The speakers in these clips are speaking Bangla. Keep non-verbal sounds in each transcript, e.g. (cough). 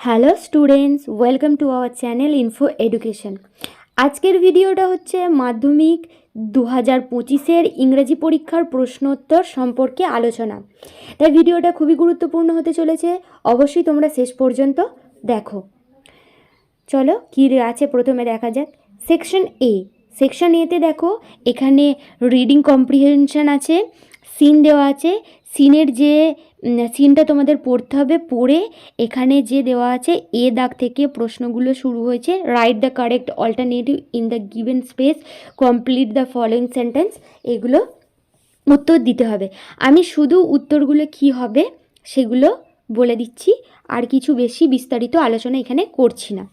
Hello students welcome to our channel info education আজকের ভিডিওটা হচ্ছে মাধ্যমিক দু হাজার পঁচিশের ইংরেজি পরীক্ষার প্রশ্নোত্তর সম্পর্কে আলোচনা। তাই ভিডিওটা খুবই গুরুত্বপূর্ণ হতে চলেছে। অবশ্যই তোমরা শেষ পর্যন্ত দেখো। চলো, কী আছে? প্রথমে দেখা যাক। সেকশন এ সেকশন এতে দেখো, এখানে রিডিং কম্প্রিহেনশন আছে সিন দেওয়া আছে সিনের যে সিনটা তোমাদের পড়তে হবে, পড়ে এখানে যে দেওয়া আছে, এ দাগ থেকে প্রশ্নগুলো শুরু হয়েছে write the correct alternative in the given space complete the following sentence এগুলো উত্তর দিতে হবে। আমি শুধু উত্তরগুলো কি হবে, সেগুলো বলে দিচ্ছি, আর কিছু বেশি বিস্তারিত আলোচনা এখানে করছি না।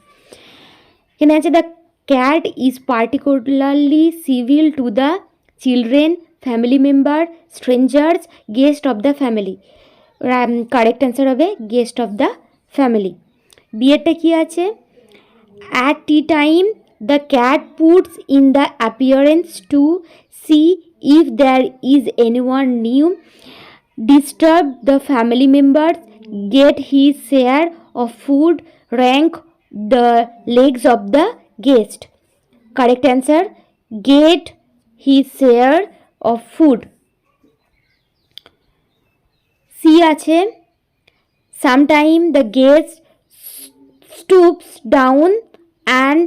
এখানে আছে the cat is particularly civil to the children family member strangers guest of the family correct answer হবে গেস্ট অফ দ্য ফ্যামিলি বিয়েরটা কী আছে? At tea time the cat puts in the appearance to see if there is any one new disturb the family members, get his share of food rank the legs of the guest correct answer get his share of food. C আছে sometime the guest stoops down and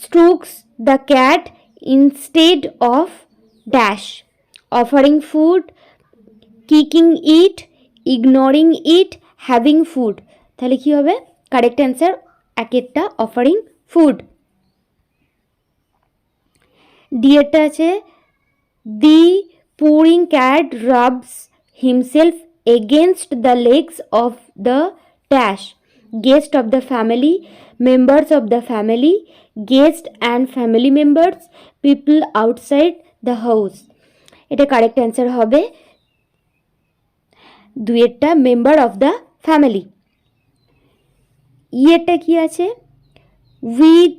strokes the cat instead of dash offering food kicking it ignoring it having food তাহলে কী হবে কারেক্ট অ্যান্সার এক একটা অফারিং ফুড ডিএরটা আছে the purring cat rubs himself against the legs of the dash guest of the family members of the family guest and family members people outside the house এটা কারেক্ট অ্যান্সার হবে দুয়েরটা মেম্বার অফ দ্য ফ্যামিলি ইয়েরটা কি আছে? With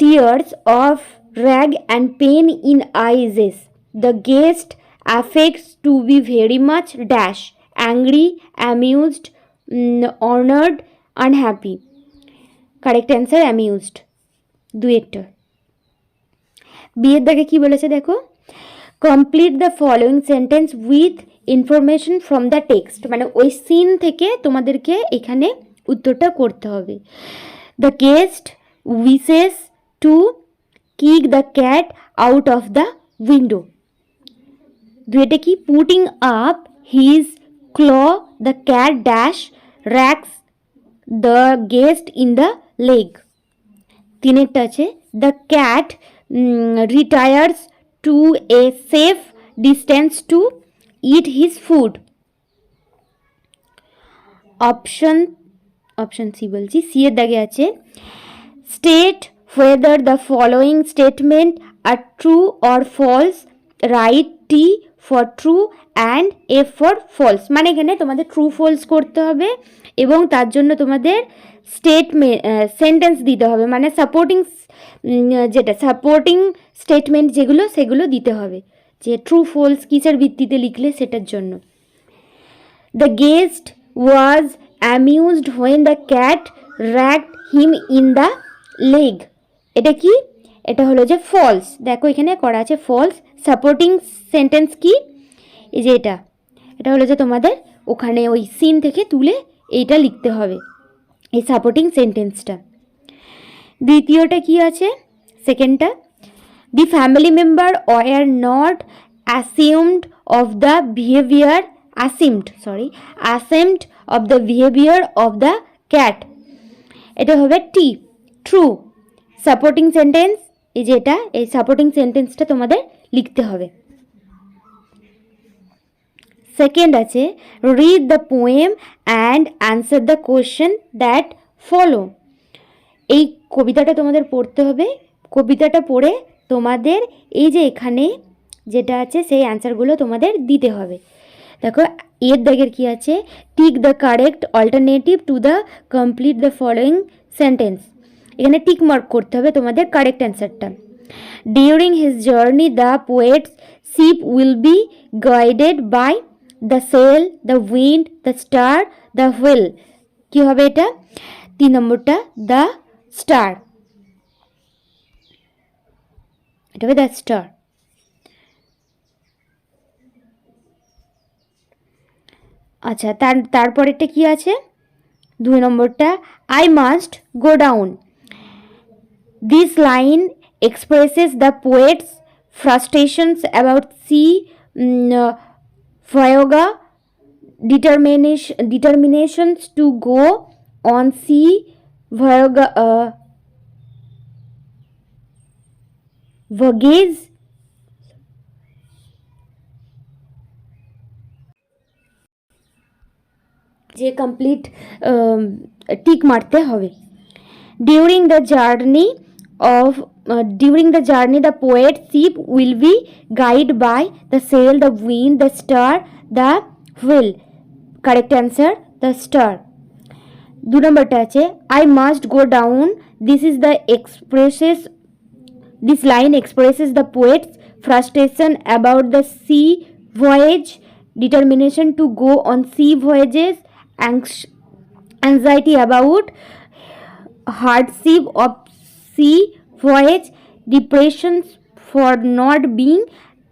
tears of rage and pain in eyes the guest affects to be very much dash angry amused honoured unhappy correct answer amused দুয়েরটা বিয়ের দাগে কি বলেছে দেখো? Complete the following sentence with information from the text মানে ওই সিন থেকে তোমাদেরকে এখানে উত্তরটা করতে হবে। The guest wishes to kick the cat out of the window দুয়েটা কি putting up his claw the cat dash rakes the guest in the leg তিনেরটা আছে the cat retires to a safe distance to eat his food. Option option C বলছি সি এর দাগে আছে state whether the following statement are true or false write T for true and F for false মানে এখানে তোমাদের ট্রু ফলস করতে হবে এবং তার জন্য তোমাদের স্টেটমেন্ট সেন্টেন্স দিতে হবে। মানে সাপোর্টিং যেটা সাপোর্টিং স্টেটমেন্ট যেগুলো, সেগুলো দিতে হবে। যে ট্রু ফলস কিসের ভিত্তিতে লিখলে সেটার জন্য। The guest was amused when the cat rake him in the leg এটা কি? এটা হলো যে ফলস দেখো এখানে করা আছে ফলস সাপোর্টিং সেন্টেন্স কি? এই যে এটা। এটা হলো যে তোমাদের ওখানে ওই সিন থেকে তুলে এইটা লিখতে হবে, এই সাপোর্টিং সেন্টেন্সটা দ্বিতীয়টা কি আছে? সেকেন্ডটা the family member were not assumed of the behaviour assumed sorry assumed of the behaviour of the cat এটা হবে টি ট্রু সাপোর্টিং সেন্টেন্স এই যে এটা, এই সাপোর্টিং সেন্টেন্সটা তোমাদের লিখতে হবে। সেকেন্ড আছে read the poem and answer the question that follow এই কবিতাটা তোমাদের পড়তে হবে। কবিতাটা পড়ে তোমাদের এই যে এখানে যেটা আছে, সেই অ্যান্সারগুলো তোমাদের দিতে হবে। দেখো, এর দাগের কি আছে? Tick the correct alternative to the complete the following sentence এখানে টিক মার্ক করতে হবে তোমাদের কারেক্ট অ্যান্সারটা during his journey the poet's ship will be guided by the sail the wind the star the wheel কি হবে এটা? তিন নম্বরটা দ্য স্টার এটা হবে দ্য স্টার আচ্ছা তার, তারপরেরটা কি আছে? দুই নম্বরটা I must go down this line expresses the poet's frustrations about sea ফয়োগা determination determinations to go on sea voyage uh, voyage যে কমপ্লিট টিক মারতে হবে। During the journey of uh, during the journey the poet ship will be guided by the sail the wind the star the wheel correct answer the star দু নম্বরটা আছে I must go down this is the expresses this line expresses the poet's frustration about the sea voyage determination to go on sea voyages anx- anxiety about hardship of sea voyage depressions for not being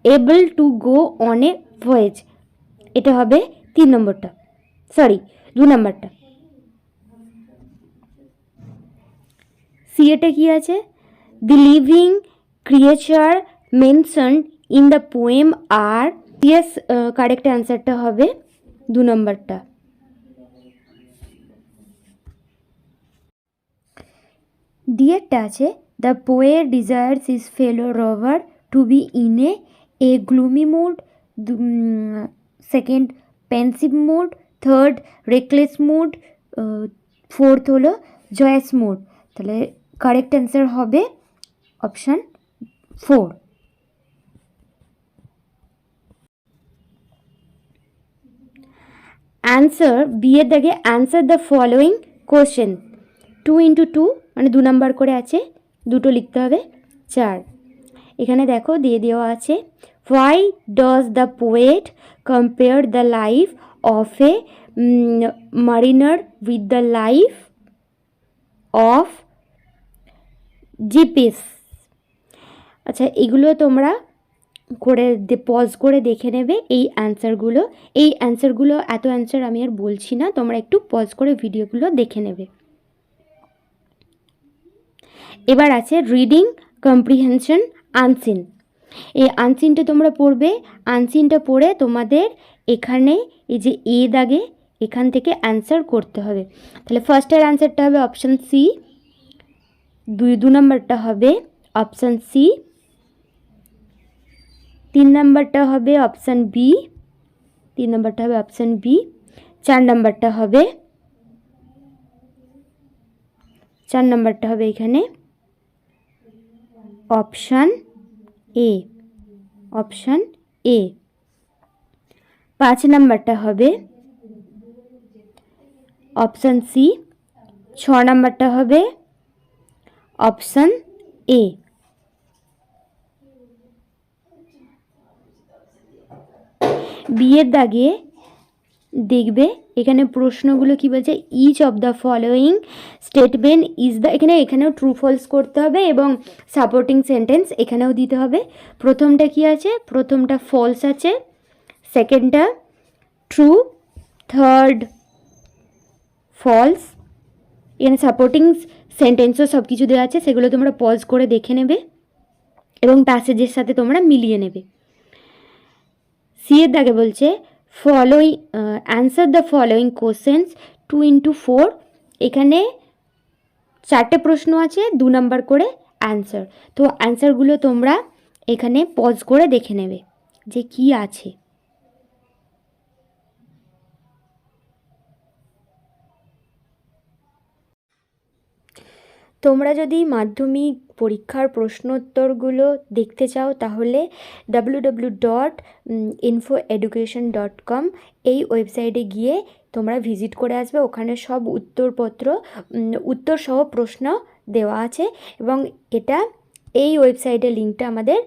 able to go on a voyage. এটা হবে তিন নম্বরটা। সরি দু নম্বরটা। সি এটা কি আছে? The living creature mention in the poem are yes correct অ্যান্সারটা হবে দু নম্বরটা। ডিএরটা আছে the পোয়ের desires is fellow rover to be in a a gloomy mood second pensive mood third reckless mood fourth হলো জয়াস মুড তাহলে কারেক্ট অ্যান্সার হবে অপশান ফোর অ্যান্সার বিয়ের দাগে answer the following question two into two মানে দু নাম্বার করে আছে, দুটো লিখতে হবে, চার। এখানে দেখো দিয়ে দেওয়া আছে why does the poet compare the life of a mariner with the life of gypsies আচ্ছা এগুলো তোমরা করে পজ করে দেখে নেবে এই অ্যান্সারগুলো এই অ্যান্সারগুলো এত অ্যান্সার আমি আর বলছি না, তোমরা একটু পজ করে ভিডিওগুলো দেখে নেবে। এবার আছে রিডিং কম্প্রিহেনশন আনসিন এই আনসিনটা তোমরা পড়বে। আনসিনটা পড়ে তোমাদের এখানে এই যে এ দাগে এখান থেকে অ্যান্সার করতে হবে। তাহলে ফার্স্টের অ্যান্সারটা হবে অপশান সি দুই দু নম্বরটা হবে অপশান সি তিন নম্বরটা হবে অপশান বি তিন নম্বরটা হবে অপশান বি চার নম্বরটা হবে, চার নম্বরটা হবে এখানে অপশান এ অপশান এ। পাঁচ নাম্বারটা হবে অপশান সি, ছ নাম্বারটা হবে অপশান এ। বিয়ের দাগে দেখবে, এখানে প্রশ্নগুলো কি বলছে? Each of the following statement is the এখানে, এখানেও ট্রু ফলস করতে হবে এবং সাপোর্টিং সেন্টেন্স এখানেও দিতে হবে। প্রথমটা কি আছে? প্রথমটা ফলস আছে। সেকেন্ডটা ট্রু থার্ড ফলস এখানে সাপোর্টিং সেন্টেন্সও সব কিছু দেওয়া আছে, সেগুলো তোমরা পজ করে দেখে নেবে এবং প্যাসেজের সাথে তোমরা মিলিয়ে নেবে। সি এর দাগে বলছে following answer the following questions two into four এখানে চারটে প্রশ্ন আছে, দু নম্বর করে অ্যান্সার তো অ্যান্সারগুলো তোমরা এখানে পজ করে দেখে নেবে যে কি আছে। তোমরা যদি মাধ্যমিক পরীক্ষার প্রশ্নোত্তরগুলো দেখতে চাও, তাহলে W dot info education dot com এই ওয়েবসাইটে গিয়ে তোমরা ভিজিট করে আসবে। ওখানে সব উত্তরপত্র উত্তর সহ প্রশ্ন দেওয়া আছে এবং এটা এই ওয়েবসাইটের লিঙ্কটা আমাদের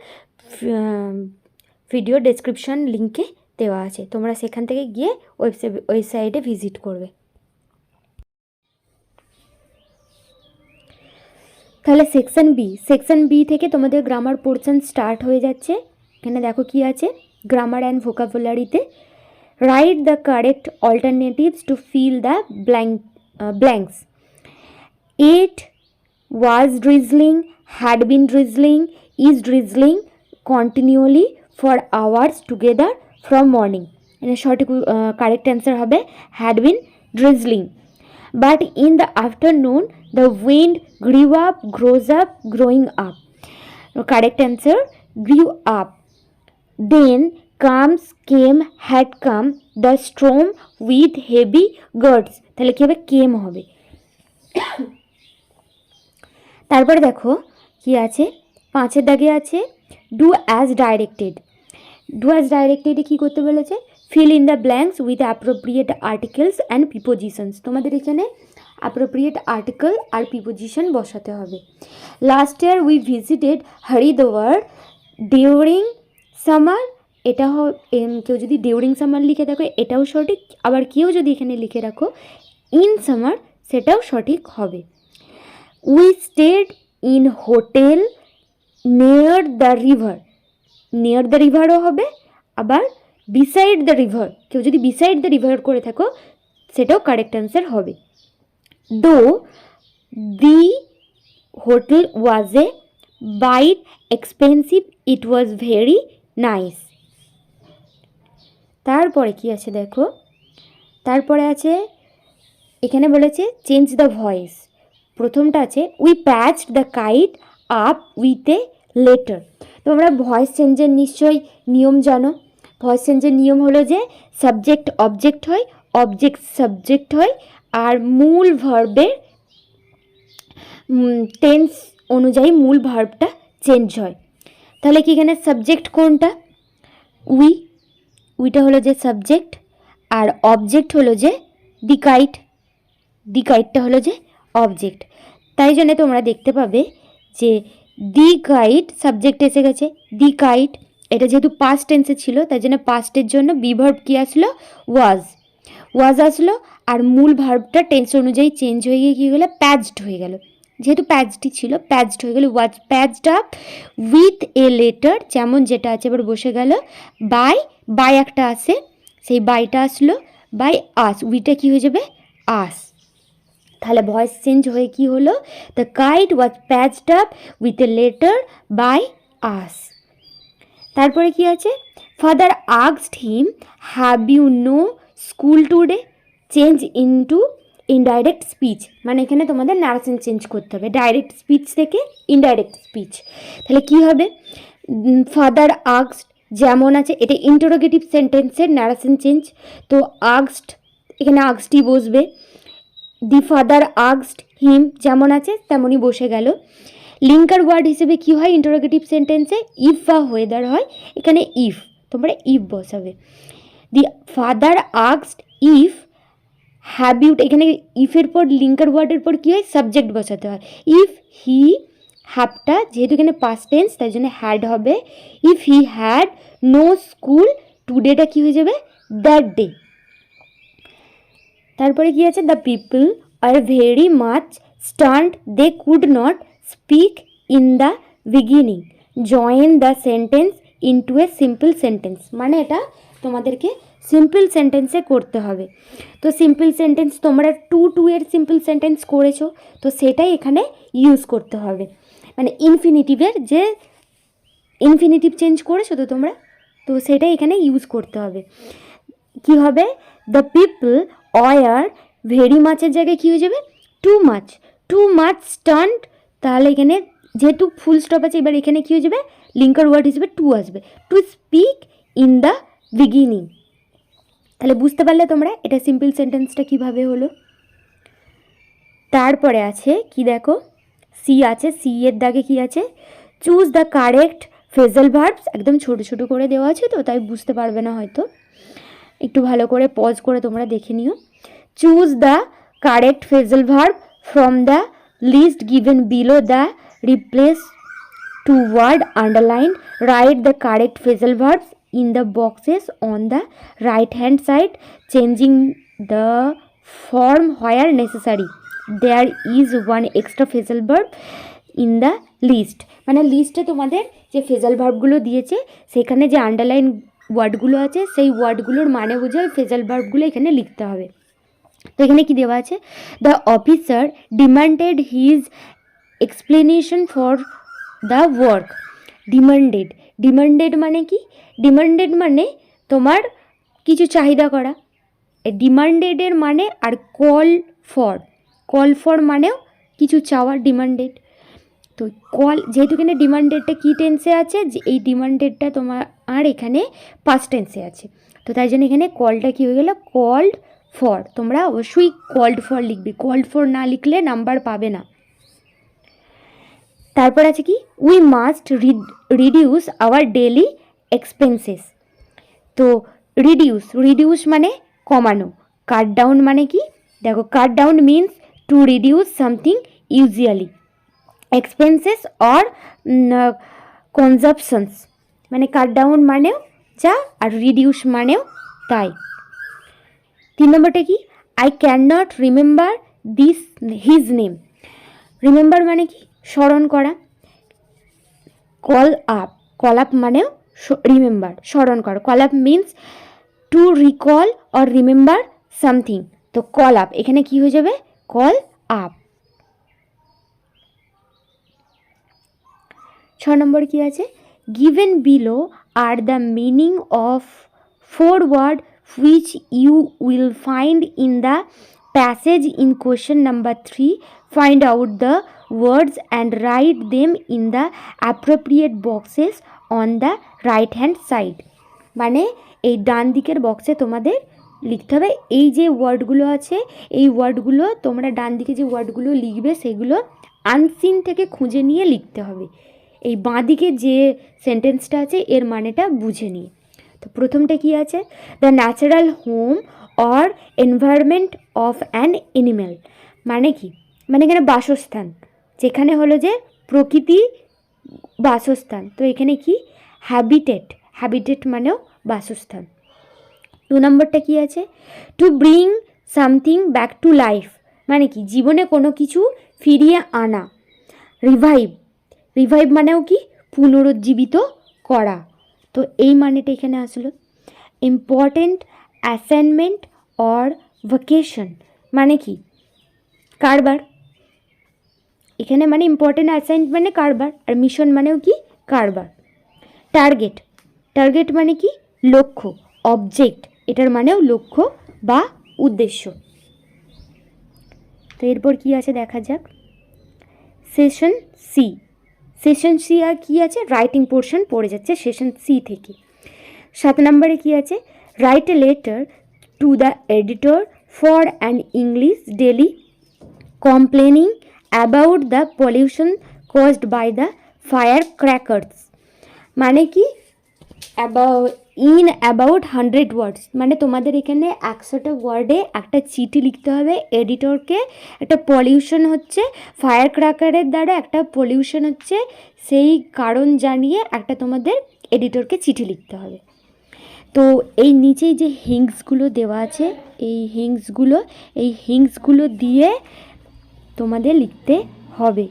ভিডিও ডেসক্রিপশন লিঙ্কে দেওয়া আছে। তোমরা সেখান থেকে গিয়ে ওয়েবসাইট ওয়েবসাইটে ভিজিট করবে। তাহলে সেকশন বি সেকশন বি থেকে তোমাদের গ্রামার পোর্শন স্টার্ট হয়ে যাচ্ছে। এখানে দেখো কি আছে? Grammar and ভোকাবুলারিতে write the correct alternatives to fill the blank blanks it was drizzling had been drizzling is drizzling continuously for hours together from morning মানে সঠিক কারেক্ট অ্যান্সার হবে had been drizzling but in the afternoon the wind grew up grows up growing up correct answer grew up then comes came had come the storm with heavy guards তাহলে কী হবে? কেম হবে. (coughs) তারপরে দেখো কি আছে? পাঁচের দাগে আছে do as directed do as ডাইরেক্টেডে কী করতে বলেছে? Fill in the blanks with appropriate articles and prepositions তোমাদের এখানে অ্যাপ্রোপ্রিয়েট আর্টিকেল আর প্রিপোজিশন বসাতে হবে। Last year we visited Haridwar during summer এটা কেউ যদি ডিউরিং সামার লিখে দেখো, এটাও সঠিক, আবার কেউ যদি এখানে লিখে রাখো ইন সামার সেটাও সঠিক হবে। We stayed in hotel near the river near the রিভারও হবে, আবার বিসাইড দ্য রিভার কেউ যদি বিসাইড দ্য রিভার করে থাকো, সেটাও কারেক্ট অ্যান্সার হবে। Though, the hotel was a bit expensive, it was very nice. তারপরে কি আছে দেখো? তারপরে আছে, এখানে বলেছে, চেঞ্জ দ্য ভয়েস। প্রথমটা আছে, we patched the kite up with a letter. তোমরা ভয়েস চেঞ্জের নিশ্চয়ই নিয়ম জানো। ভয়েস চেঞ্জের নিয়ম হলো যে, সাবজেক্ট অবজেক্ট হয়, অবজেক্ট সাবজেক্ট হয় আর মূল ভার্বের টেন্স অনুযায়ী মূল ভার্বটা চেঞ্জ হয়। তাহলে কি এখানে সাবজেক্ট কোনটা? উই উইটা হলো যে সাবজেক্ট আর অবজেক্ট হলো যে দি কাইট দি কাইটটা হলো যে অবজেক্ট তাই জন্য তোমরা দেখতে পাবে যে দি কাইট সাবজেক্ট এসে গেছে। দি কাইট এটা যেহেতু পাস্ট টেন্সে ছিল, তাই জন্য পাস্টের জন্য বিভার্ব কী আসলো? ওয়াজ ওয়াজ আসলো আর মূল ভার্বটা টেন্স অনুযায়ী চেঞ্জ হয়ে গিয়ে কী গেলো? প্যাচড হয়ে গেল। যেহেতু প্যাচডই ছিল প্যাচড হয়ে গেল was patched up with a letter যেমন যেটা আছে, এবার বসে গেল বাই বাই একটা আসে সেই বাইটা আসলো বাই আস উইটা কী হয়ে যাবে? আস তাহলে ভয়েস চেঞ্জ হয়ে কি হলো? The kite was patched up with a letter by us তারপরে কি আছে? Father আক্সড him have you no school today change into indirect speech মানে এখানে তোমাদের নারেশন চেঞ্জ করতে হবে। ডাইরেক্ট স্পিচ থেকে ইনডাইরেক্ট স্পিচ তাহলে কি হবে? ফাদার আক্সড যেমন আছে, এটা ইন্টারোগেটিভ সেন্টেন্সের নারেশন চেঞ্জ তো আক্সড এখানে আক্সডই বসবে। দি ফাদার আক্সড হিম যেমন আছে, তেমনই বসে গেল। লিঙ্কার ওয়ার্ড হিসেবে কি হয়? ইন্টারোগেটিভ সেন্টেন্সে ইফ বা ওয়েদার হয়। এখানে ইফ তোমরা ইফ বসাবে। দি ফাদার আক্সড ইফ হ্যাবিউট এখানে ইফের পর লিঙ্কার ওয়ার্ডের পর কী হয়? সাবজেক্ট বসাতে হয়। ইফ হি হ্যাপটা যেহেতু এখানে পাস্ট টেন্স তাই জন্য হ্যাড হবে। If he had no school টুডেটা কী হয়ে যাবে? দ্যাট ডে তারপরে কি আছে? The people are very much stunt they could not speak in the beginning join the sentence into a simple sentence মানে এটা তোমাদেরকে সিম্পল সেন্টেন্সে করতে হবে। তো সিম্পল সেন্টেন্স তোমরা টু টু এর সিম্পল সেন্টেন্স করেছ, তো সেটাই এখানে ইউজ করতে হবে। মানে ইনফিনিটিভের যে ইনফিনিটিভ চেঞ্জ করেছ তো তোমরা, তো সেটাই এখানে ইউজ করতে হবে। কি হবে? দ্য পিপল অয়ার ভেরি মাচের জায়গায় কী হয়ে যাবে? Too much too much stunt তাহলে এখানে যেহেতু ফুল স্টপ আছে, এবার এখানে কী হয়ে যাবে? লিঙ্কার ওয়ার্ড হিসেবে টু আসবে। To speak in the beginning তাহলে বুঝতে পারলে তোমরা এটা সিম্পল সেন্টেন্সটা কীভাবে হলো? তারপরে আছে কি দেখো? সি আছে সি এর দাগে কি আছে? Choose the correct phrasal verbs একদম ছোট ছোট করে দেওয়া আছে তো, তাই বুঝতে পারবে না হয়তো। একটু ভালো করে পজ করে তোমরা দেখে নিও। Choose the correct phrasal verb from the list given below the replace to word underline write the correct phrasal verbs in the boxes on the right hand side, changing the form where necessary. There is one extra phrasal verb in the list মানে লিস্টে তোমাদের যে ফেজাল ভার্বগুলো দিয়েছে, সেখানে যে আন্ডারলাইন ওয়ার্ডগুলো আছে, সেই ওয়ার্ডগুলোর মানে বুঝে ওই ফেজাল ভার্বগুলো এখানে লিখতে হবে। তো এখানে কি দেওয়া আছে? The officer demanded his explanation for the work demanded demanded মানে কি? ডিমান্ডেড মানে তোমার কিছু চাহিদা করা। ডিমান্ডেডের মানে আর কল ফর কল ফর মানেও কিছু চাওয়ার ডিমান্ডেড তো কল যেহেতু এখানে ডিমান্ডেডটা কী টেন্সে আছে, যে এই ডিমান্ডেডটা তোমার, আর এখানে পাস্ট টেন্সে আছে। তো তাই জন্য এখানে কলটা কী হয়ে গেল? কল্ড ফর তোমরা অবশ্যই কল্ড ফর লিখবে। কল্ড ফর না লিখলে নাম্বার পাবে না। তারপর আছে কি? We must reduce our daily expenses তো রিডিউস রিডিউস মানে কমানো। কাট ডাউন মানে কি? দেখো cut down means to reduce something usually expenses or consumptions মানে কাট ডাউন মানেও যা আর রিডিউস মানেও তাই। তিন নম্বরটা কি? I can not remember this his name remember মানে কি? স্মরণ করা। কল আপ কল আপ মানেও রিমেম্বার স্মরণ কর। Call up means to recall or remember something তো কল আপ এখানে কি হয়ে যাবে? কল আপ ছ নম্বর কি আছে? Given below are the meaning of four word which you will find in the passage in question number three find out the words and write them in the appropriate boxes on the right hand side মানে এই ডান দিকের বক্সে তোমাদের লিখতে হবে, এই যে ওয়ার্ডগুলো আছে, এই ওয়ার্ডগুলো তোমরা ডান দিকে যে ওয়ার্ডগুলো লিখবে সেগুলো আনসিন থেকে খুঁজে নিয়ে লিখতে হবে। এই বাঁ দিকে যে সেন্টেন্সটা আছে, এর মানেটা বুঝে নিয়ে। তো প্রথমটা কি আছে? The natural home or environment of an animal মানে কি? মানে এখানে বাসস্থান। যেখানে হলো যে প্রকৃতি বাসস্থান। তো এখানে কি? হ্যাবিটেট হ্যাবিটেট মানেও বাসস্থান। দু নম্বরটা কি আছে? To bring something back to life মানে কি? জীবনে কোনো কিছু ফিরিয়ে আনা। রিভাইভ রিভাইভ মানেও কি? পুনরুজ্জীবিত করা। তো এই মানেটা এখানে আসলো। ইম্পর্টেন্ট অ্যাসাইনমেন্ট অর ভ্যাকেশন মানে কি? কারবার। এখানে মানে ইম্পর্টেন্ট অ্যাসাইনমেন্ট মানে কারবার, আর মিশন মানেও কি? কারবার। টার্গেট টার্গেট মানে কি? লক্ষ্য অবজেক্ট এটার মানেও লক্ষ্য বা উদ্দেশ্য। তো এরপর কি আছে দেখা যাক। সেশন সি সেশন সি আর কী আছে? রাইটিং পোর্শন পড়ে যাচ্ছে সেশন সি থেকে। সাত নম্বরে কী আছে? Write a letter to the editor for an English daily complaining about the pollution caused by the fire crackers মানে কি? ইন অ্যাবাউট হান্ড্রেড ওয়ার্ডস মানে তোমাদের এখানে একশোটা ওয়ার্ডে একটা চিঠি লিখতে হবে এডিটরকে। একটা পলিউশন হচ্ছে ফায়ার ক্র্যাকারের দ্বারা একটা পলিউশন হচ্ছে, সেই কারণ জানিয়ে একটা তোমাদের এডিটরকে চিঠি লিখতে হবে। তো এই নিচেই যে হিংসগুলো দেওয়া আছে, এই হিংসগুলো এই হিংসগুলো দিয়ে তোমাদের লিখতে হবে।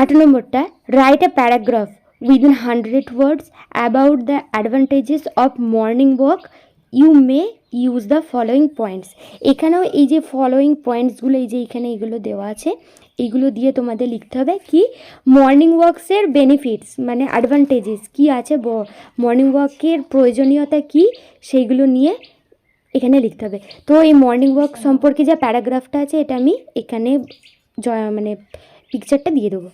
আট নম্বরটা write a paragraph within 100 words about the advantages of morning walk. You may use the following points. এখানেও এই যে ফলোয়িং পয়েন্টসগুলো এই যে এখানে এগুলো দেওয়া আছে এইগুলো দিয়ে তোমাদের লিখতে হবে কি? মর্নিং ওয়াকসের বেনিফিটস মানে অ্যাডভান্টেজেস কি আছে? মর্নিং ওয়াকের প্রয়োজনীয়তা কি? সেইগুলো নিয়ে এখানে লিখতে হবে। তো এই মর্নিং ওয়াক সম্পর্কে যে প্যারাগ্রাফটা আছে, এটা আমি এখানে মানে পিকচারটা দিয়ে দেবো।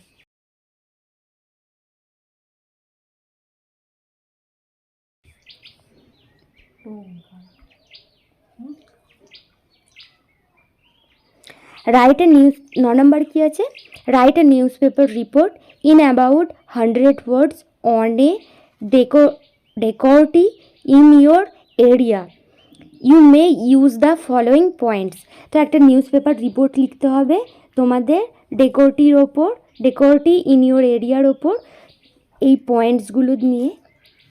রাইট এ নিউজ ন নম্বর কী আছে? Write a news paper report in about hundred words on a deco dacoity in your area you may use the following points তো একটা নিউজ পেপার রিপোর্ট লিখতে হবে তোমাদের ডেকোরটির ওপর ডেকোরটি ইন ইয়োর এরিয়ার ওপর। এই পয়েন্টসগুলো নিয়ে,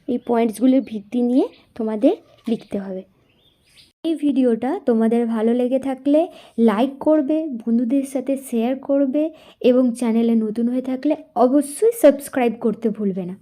এই পয়েন্টসগুলোর ভিত্তি নিয়ে তোমাদের লিখতে হবে। এই ভিডিওটা তোমাদের ভালো লেগে থাকলে লাইক করবে, বন্ধুদের সাথে শেয়ার করবে এবং চ্যানেলে নতুন হয়ে থাকলে অবশ্যই সাবস্ক্রাইব করতে ভুলবে না।